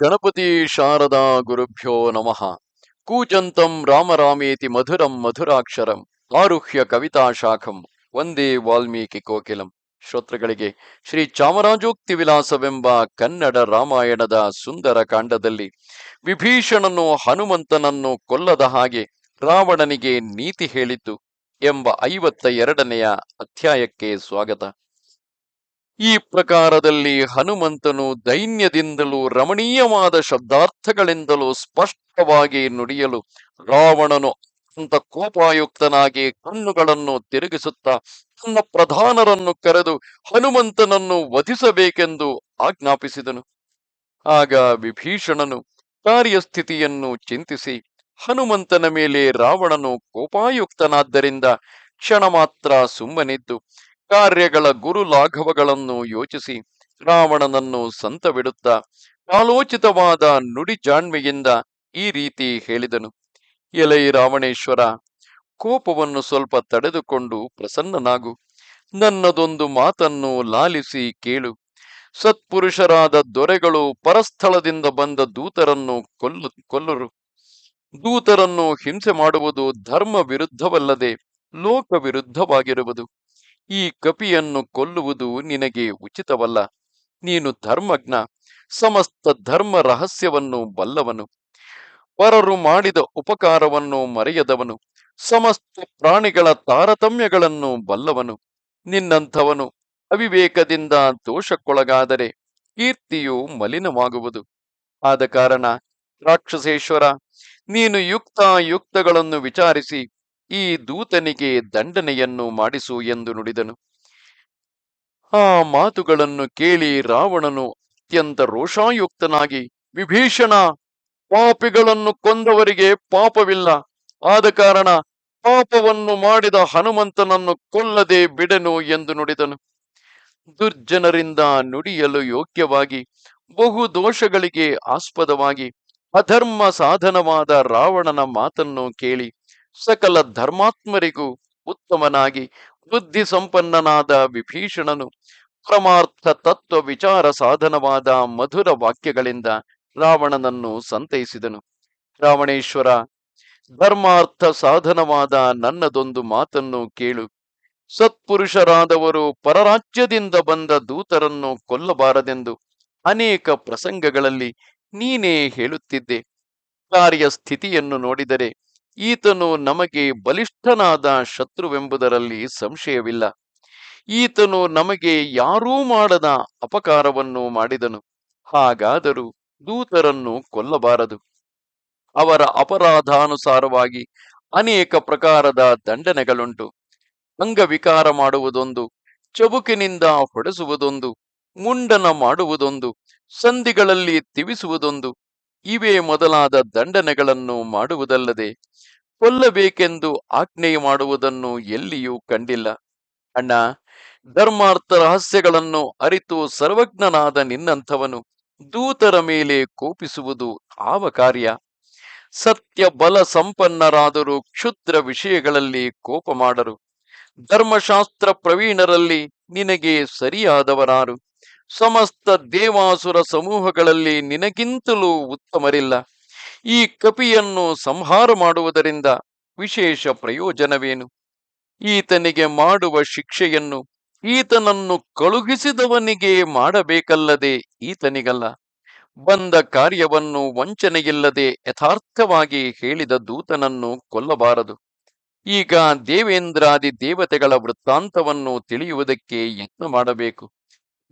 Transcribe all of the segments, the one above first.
ಗಣಪತಿ ಶಾರದಾ ಗುರುಭ್ಯೋ ನಮಃ. ಕೂಜಂತಂ ರಾಮರಾಮೇತಿ ಮಧುರಂ ಮಧುರಾಕ್ಷರಂ ಆರುಹ್ಯ ಕವಿತಾ ಶಾಖಂ ಒಂದೇ ವಾಲ್ಮೀಕಿ ಕೋಕಿಲಂ. ಶ್ರೋತೃಗಳಿಗೆ ಶ್ರೀ ಚಾಮರಾಜೋಕ್ತಿ ವಿಲಾಸವೆಂಬ ಕನ್ನಡ ರಾಮಾಯಣದ ಸುಂದರ ಕಾಂಡದಲ್ಲಿ ವಿಭೀಷಣನು ಹನುಮಂತನನ್ನು ಕೊಲ್ಲದ ಹಾಗೆ ರಾವಣನಿಗೆ ನೀತಿ ಹೇಳಿತು ಎಂಬ ಐವತ್ತ ಎರಡನೆಯ ಅಧ್ಯಾಯಕ್ಕೆ ಸ್ವಾಗತ. ಈ ಪ್ರಕಾರದಲ್ಲಿ ಹನುಮಂತನು ದೈನ್ಯದಿಂದಲೂ ರಮಣೀಯವಾದ ಶಬ್ದಾರ್ಥಗಳಿಂದಲೂ ಸ್ಪಷ್ಟವಾಗಿ ನುಡಿಯಲು ರಾವಣನು ಅತ್ಯಂತ ಕೋಪಾಯುಕ್ತನಾಗಿ ಕಣ್ಣುಗಳನ್ನು ತಿರುಗಿಸುತ್ತಾ ತನ್ನ ಪ್ರಧಾನರನ್ನು ಕರೆದು ಹನುಮಂತನನ್ನು ವಧಿಸಬೇಕೆಂದು ಆಜ್ಞಾಪಿಸಿದನು. ಆಗ ವಿಭೀಷಣನು ಕಾರ್ಯಸ್ಥಿತಿಯನ್ನು ಚಿಂತಿಸಿ ಹನುಮಂತನ ಮೇಲೆ ರಾವಣನು ಕೋಪಾಯುಕ್ತನಾದ್ದರಿಂದ ಕ್ಷಣ ಮಾತ್ರ ಸುಮ್ಮನಿದ್ದು ಕಾರ್ಯಗಳ ಗುರು ಲಾಘವಗಳನ್ನು ಯೋಚಿಸಿ ರಾವಣನನ್ನು ಸಂತವಿಡುತ್ತ ಕಾಲೋಚಿತವಾದ ನುಡಿ ಜಾಣ್ಮೆಯಿಂದ ಈ ರೀತಿ ಹೇಳಿದನು. ಎಲೈ ರಾವಣೇಶ್ವರ, ಕೋಪವನ್ನು ಸ್ವಲ್ಪ ತಡೆದುಕೊಂಡು ಪ್ರಸನ್ನನಾಗು. ನನ್ನದೊಂದು ಮಾತನ್ನು ಲಾಲಿಸಿ ಕೇಳು. ಸತ್ಪುರುಷರಾದ ದೊರೆಗಳು ಪರಸ್ಥಳದಿಂದ ಬಂದ ದೂತರನ್ನು ಕೊಲ್ಲು, ಕೊಲ್ಲರು. ದೂತರನ್ನು ಹಿಂಸೆ ಮಾಡುವುದು ಧರ್ಮ ವಿರುದ್ಧವಲ್ಲದೆ ಲೋಕ ವಿರುದ್ಧವಾಗಿರುವುದು ಈ ಕಪಿಯನ್ನು ಕೊಲ್ಲುವುದು ನಿನಗೆ ಉಚಿತವಲ್ಲ. ನೀನು ಧರ್ಮಜ್ಞ, ಸಮಸ್ತ ಧರ್ಮ ರಹಸ್ಯವನ್ನು ಬಲ್ಲವನು. ಪರರು ಮಾಡಿದ ಉಪಕಾರವನ್ನು ಮರೆಯದವನು. ಸಮಸ್ತ ಪ್ರಾಣಿಗಳ ತಾರತಮ್ಯಗಳನ್ನು ಬಲ್ಲವನು. ನಿನ್ನಂಥವನು ಅವಿವೇಕದಿಂದ ದೋಷಕ್ಕೊಳಗಾದರೆ ಕೀರ್ತಿಯು ಮಲಿನವಾಗುವುದು. ಆದ ಕಾರಣ ರಾಕ್ಷಸೇಶ್ವರ, ನೀನು ಯುಕ್ತ ಯುಕ್ತಗಳನ್ನು ವಿಚಾರಿಸಿ ಈ ದೂತನಿಗೆ ದಂಡನೆಯನ್ನು ಮಾಡಿಸು ಎಂದು ನುಡಿದನು. ಆ ಮಾತುಗಳನ್ನು ಕೇಳಿ ರಾವಣನು ಅತ್ಯಂತ ರೋಷಾಯುಕ್ತನಾಗಿ, ವಿಭೀಷಣ, ಪಾಪಿಗಳನ್ನು ಕೊಂದವರಿಗೆ ಪಾಪವಿಲ್ಲ. ಆದ ಕಾರಣ ಪಾಪವನ್ನು ಮಾಡಿದ ಹನುಮಂತನನ್ನು ಕೊಲ್ಲದೆ ಬಿಡನು ಎಂದು ನುಡಿದನು. ದುರ್ಜನರಿಂದ ನುಡಿಯಲು ಯೋಗ್ಯವಾಗಿ, ಬಹು ದೋಷಗಳಿಗೆ ಆಸ್ಪದವಾಗಿ, ಅಧರ್ಮ ಸಾಧನವಾದ ರಾವಣನ ಮಾತನ್ನು ಕೇಳಿ ಸಕಲ ಧರ್ಮಾತ್ಮರಿಗೂ ಉತ್ತಮನಾಗಿ ಬುದ್ಧಿ ಸಂಪನ್ನನಾದ ವಿಭೀಷಣನು ಪರಮಾರ್ಥ ತತ್ವ ವಿಚಾರ ಸಾಧನವಾದ ಮಧುರ ವಾಕ್ಯಗಳಿಂದ ರಾವಣನನ್ನು ಸಂತೈಸಿದನು. ರಾವಣೇಶ್ವರ, ಧರ್ಮಾರ್ಥ ಸಾಧನವಾದ ನನ್ನದೊಂದು ಮಾತನ್ನು ಕೇಳು. ಸತ್ಪುರುಷರಾದವರು ಪರರಾಜ್ಯದಿಂದ ಬಂದ ದೂತರನ್ನು ಕೊಲ್ಲಬಾರದೆಂದು ಅನೇಕ ಪ್ರಸಂಗಗಳಲ್ಲಿ ನೀನೇ ಹೇಳುತ್ತಿದ್ದೆ. ಕಾರ್ಯ ಸ್ಥಿತಿಯನ್ನು ನೋಡಿದರೆ ಈತನು ನಮಗೆ ಬಲಿಷ್ಠನಾದ ಶತ್ರುವೆಂಬುದರಲ್ಲಿ ಸಂಶಯವಿಲ್ಲ. ಈತನು ನಮಗೆ ಯಾರೂ ಮಾಡದ ಅಪಕಾರವನ್ನು ಮಾಡಿದನು. ಹಾಗಾದರೂ ದೂತರನ್ನು ಕೊಲ್ಲಬಾರದು. ಅವರ ಅಪರಾಧಾನುಸಾರವಾಗಿ ಅನೇಕ ಪ್ರಕಾರದ ದಂಡನೆಗಳುಂಟು. ಅಂಗವಿಕಾರ ಮಾಡುವುದೊಂದು, ಚಬುಕಿನಿಂದ ಹೊಡೆಸುವುದೊಂದು, ಮುಂಡನ ಮಾಡುವುದೊಂದು, ಸಂಧಿಗಳಲ್ಲಿ ತಿವಿಸುವುದೊಂದು ಇವೇ ಮೊದಲಾದ ದಂಡನೆಗಳನ್ನು ಮಾಡುವುದಲ್ಲದೆ ಕೊಲ್ಲಬೇಕೆಂದು ಆಜ್ಞೆ ಮಾಡುವುದನ್ನು ಎಲ್ಲಿಯೂ ಕಂಡಿಲ್ಲ. ಅಣ್ಣ, ಧರ್ಮಾರ್ಥ ರಹಸ್ಯಗಳನ್ನು ಅರಿತು ಸರ್ವಜ್ಞನಾದ ನಿನ್ನಂಥವನು ದೂತರ ಮೇಲೆ ಕೋಪಿಸುವುದು ಆವ ಕಾರ್ಯ? ಸತ್ಯ ಬಲ ಸಂಪನ್ನರಾದರೂ ಕ್ಷುದ್ರ ವಿಷಯಗಳಲ್ಲಿ ಕೋಪ ಮಾಡರು. ಧರ್ಮಶಾಸ್ತ್ರ ಪ್ರವೀಣರಲ್ಲಿ ನಿನಗೆ ಸರಿಯಾದವರಾರು. ಸಮಸ್ತ ದೇವಾಸುರ ಸಮೂಹಗಳಲ್ಲಿ ನಿನಗಿಂತಲೂ ಉತ್ತಮರಿಲ್ಲ. ಈ ಕಪಿಯನ್ನು ಸಂಹಾರ ಮಾಡುವುದರಿಂದ ವಿಶೇಷ ಪ್ರಯೋಜನವೇನು? ಈತನಿಗೆ ಮಾಡುವ ಶಿಕ್ಷೆಯನ್ನು ಈತನನ್ನು ಕಳುಹಿಸಿದವನಿಗೆ ಮಾಡಬೇಕಲ್ಲದೆ ಈತನಿಗಲ್ಲ. ಬಂದ ಕಾರ್ಯವನ್ನು ವಂಚನೆಯಿಲ್ಲದೆ ಯಥಾರ್ಥವಾಗಿ ಹೇಳಿದ ದೂತನನ್ನು ಕೊಲ್ಲಬಾರದು. ಈಗ ದೇವೇಂದ್ರಾದಿ ದೇವತೆಗಳ ವೃತ್ತಾಂತವನ್ನು ತಿಳಿಯುವುದಕ್ಕೆ ಯತ್ನ ಮಾಡಬೇಕು.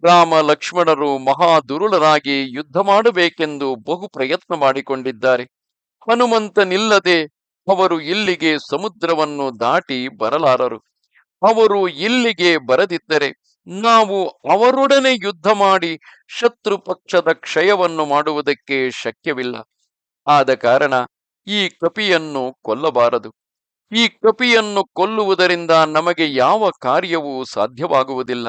ರಾಮ ಲಕ್ಷ್ಮಣರು ಮಹಾದುರುಳರಾಗಿ ಯುದ್ಧ ಮಾಡಬೇಕೆಂದು ಬಹು ಪ್ರಯತ್ನ ಮಾಡಿಕೊಂಡಿದ್ದಾರೆ. ಹನುಮಂತನಿಲ್ಲದೆ ಅವರು ಇಲ್ಲಿಗೆ ಸಮುದ್ರವನ್ನು ದಾಟಿ ಬರಲಾರರು. ಅವರು ಇಲ್ಲಿಗೆ ಬರದಿದ್ದರೆ ನಾವು ಅವರೊಡನೆ ಯುದ್ಧ ಮಾಡಿ ಶತ್ರು ಪಕ್ಷದ ಕ್ಷಯವನ್ನು ಮಾಡುವುದಕ್ಕೆ ಶಕ್ಯವಿಲ್ಲ. ಆದ ಕಾರಣ ಈ ಕಪಿಯನ್ನು ಕೊಲ್ಲಬಾರದು. ಈ ಕಪಿಯನ್ನು ಕೊಲ್ಲುವುದರಿಂದ ನಮಗೆ ಯಾವ ಕಾರ್ಯವೂ ಸಾಧ್ಯವಾಗುವುದಿಲ್ಲ.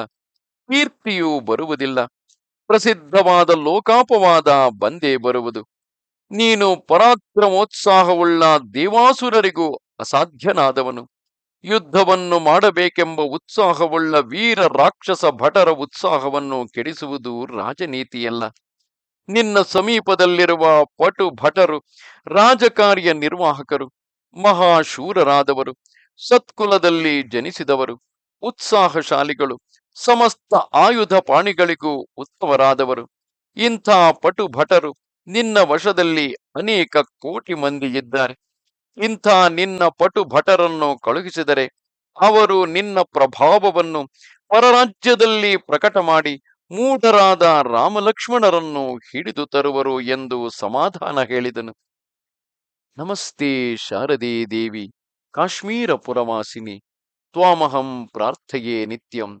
ಕೀರ್ತಿಯೂ ಬರುವುದಿಲ್ಲ. ಪ್ರಸಿದ್ಧವಾದ ಲೋಕಾಪವಾದ ಬಂದೇ ಬರುವುದು. ನೀನು ಪರಾಕ್ರಮೋತ್ಸಾಹವುಳ್ಳ ದೇವಾಸುರರಿಗೂ ಅಸಾಧ್ಯನಾದವನು. ಯುದ್ಧವನ್ನು ಮಾಡಬೇಕೆಂಬ ಉತ್ಸಾಹವುಳ್ಳ ವೀರ ರಾಕ್ಷಸ ಭಟರ ಉತ್ಸಾಹವನ್ನು ಕೆಡಿಸುವುದು ರಾಜನೀತಿಯಲ್ಲ. ನಿನ್ನ ಸಮೀಪದಲ್ಲಿರುವ ಪಟು ಭಟರು, ರಾಜಕಾರ್ಯ ನಿರ್ವಾಹಕರು, ಮಹಾಶೂರರಾದವರು, ಸತ್ಕುಲದಲ್ಲಿ ಜನಿಸಿದವರು, ಉತ್ಸಾಹಶಾಲಿಗಳು ಸಮಸ್ತ ಆಯುಧ ಪಾಣಿಗಳಿಗೂ ಉತ್ತಮರಾದವರು ಇಂಥ ಪಟು ಭಟರು ನಿನ್ನ ವಶದಲ್ಲಿ ಅನೇಕ ಕೋಟಿ ಮಂದಿ ಇದ್ದಾರೆ. ಇಂಥ ನಿನ್ನ ಪಟು ಭಟರನ್ನು ಕಳುಹಿಸಿದರೆ ಅವರು ನಿನ್ನ ಪ್ರಭಾವವನ್ನು ಪರರಾಜ್ಯದಲ್ಲಿ ಪ್ರಕಟ ಮಾಡಿ ಮೂಢರಾದ ರಾಮಲಕ್ಷ್ಮಣರನ್ನು ಹಿಡಿದು ತರುವರು ಎಂದು ಸಮಾಧಾನ ಹೇಳಿದನು. ನಮಸ್ತೆ ಶಾರದೆ ದೇವಿ, ಕಾಶ್ಮೀರ ಪುರವಾಸಿನಿ, ತ್ವಾಮಹಂ ಪ್ರಾರ್ಥೆಯೇ ನಿತ್ಯಂ.